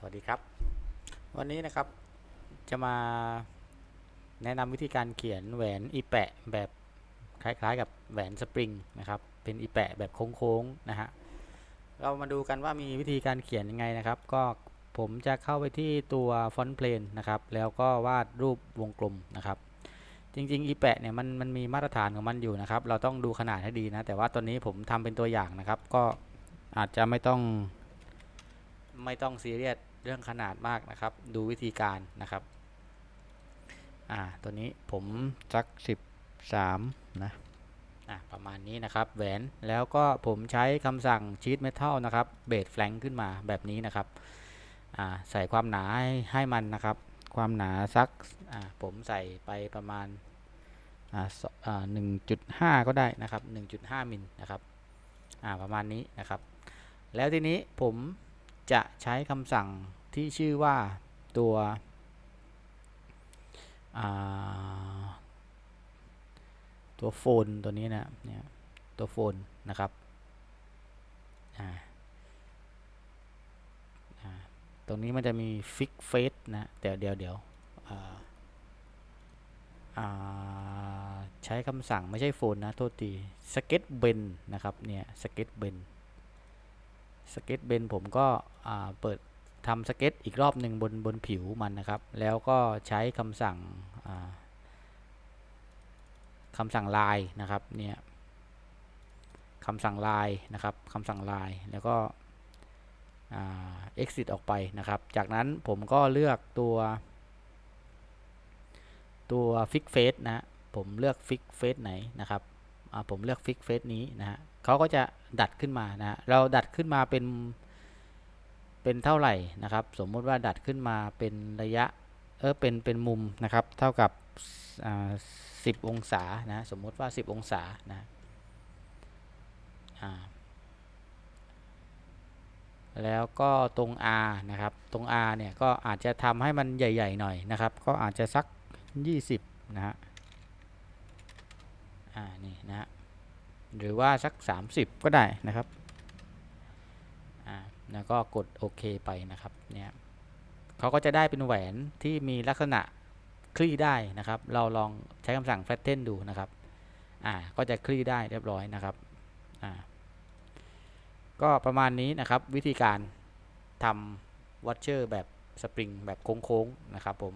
สวัสดีครับ วันนี้นะครับจะมาแนะนำวิธีการเขียนแหวนอีแปะแบบคล้ายๆกับแหวนสปริงนะครับเป็นอีแปะแบบโค้งๆนะฮะเรามาดูกันว่ามีวิธีการเขียนยังไงนะครับ ก็ผมจะเข้าไปที่ตัวฟอนต์เพลนนะครับแล้วก็วาดรูปวงกลมนะครับจริงๆอีแปะเนี่ยมันมันมีมาตรฐานของมันอยู่นะครับ เราต้องดูขนาดให้ดีนะ แต่ว่าตอนนี้ผมทำเป็นตัวอย่างนะครับ ก็อาจจะไม่ต้องไม่ต้องซีเรียส รื่องขนาดมากนะครับ ดูวิธีการนะครับ อ่า ตัวนี้ผมสักสิบสามนะ อ่า ประมาณนี้นะครับ แหวน แล้วก็ผมใช้คำสั่งชีตเมทัลนะครับ เบสแฟลงขึ้นมาแบบนี้นะครับ อ่า ใส่ความหนาให้ให้มันนะครับ ความหนาสัก อ่า ผมใส่ไปประมาณ อ่าสอ่าหนึ่งจุดห้าก็ได้นะครับหนึ่งจุดห้ามิลนะครับ อ่า ประมาณนี้นะครับ แล้วทีนี้ผมจะใช้คำสั่ง ที่ชื่อว่าตัวตัวโฟนตัวนี้นะเนี่ยตัวโฟนนะครับตรงนี้มันจะมีฟิกเฟสนะเดี๋ยวเดี๋ยวเดี๋ยวใช้คำสั่งไม่ใช่โฟนนะ โทษทีสเก็ตเบนนะครับเนี่ยสเก็ตเบนสเก็ตเบนผมก็เปิด ทำสเก็ตอีกรอบหนึ่งบนบนผิวมันนะครับ แล้วก็ใช้คำสั่งคำสั่งลายนะครับเนี่ยคำสั่งลายนะครับคำสั่งลายแล้วก็ exit ออกไปนะครับ จากนั้นผมก็เลือกตัว ตัว fix face นะผมเลือก fix face ไหนนะครับผมเลือก fix face นี้นะฮะเขาก็จะดัดขึ้นมานะเราดัดขึ้นมาเป็น เป็นเท่าไหร่นะครับ สมมุติว่าดัดขึ้นมาเป็นระยะเออเป็นเป็นมุมนะครับ เท่ากับสิบองศานะสมมุติว่า 10 องศานะแล้วก็ตรง R นะครับ ตรง R เนี่ยก็อาจจะทำให้มันใหญ่ ๆ หน่อยนะครับ ก็อาจจะสัก 20 นะฮะอ่านี่นะฮะหรือว่าสัก 30 ก็ได้นะครับ แล้วก็กดโอเคไปนะครับเนี่ยเขาก็จะได้เป็นแหวนที่มีลักษณะคลี่ได้นะครับ เราลองใช้คำสั่ง flatten ดูนะครับอ่าก็จะคลี่ได้เรียบร้อยนะครับอ่าก็ประมาณนี้นะครับวิธีการทำวอชเชอร์แบบสปริงแบบโค้งๆนะครับผม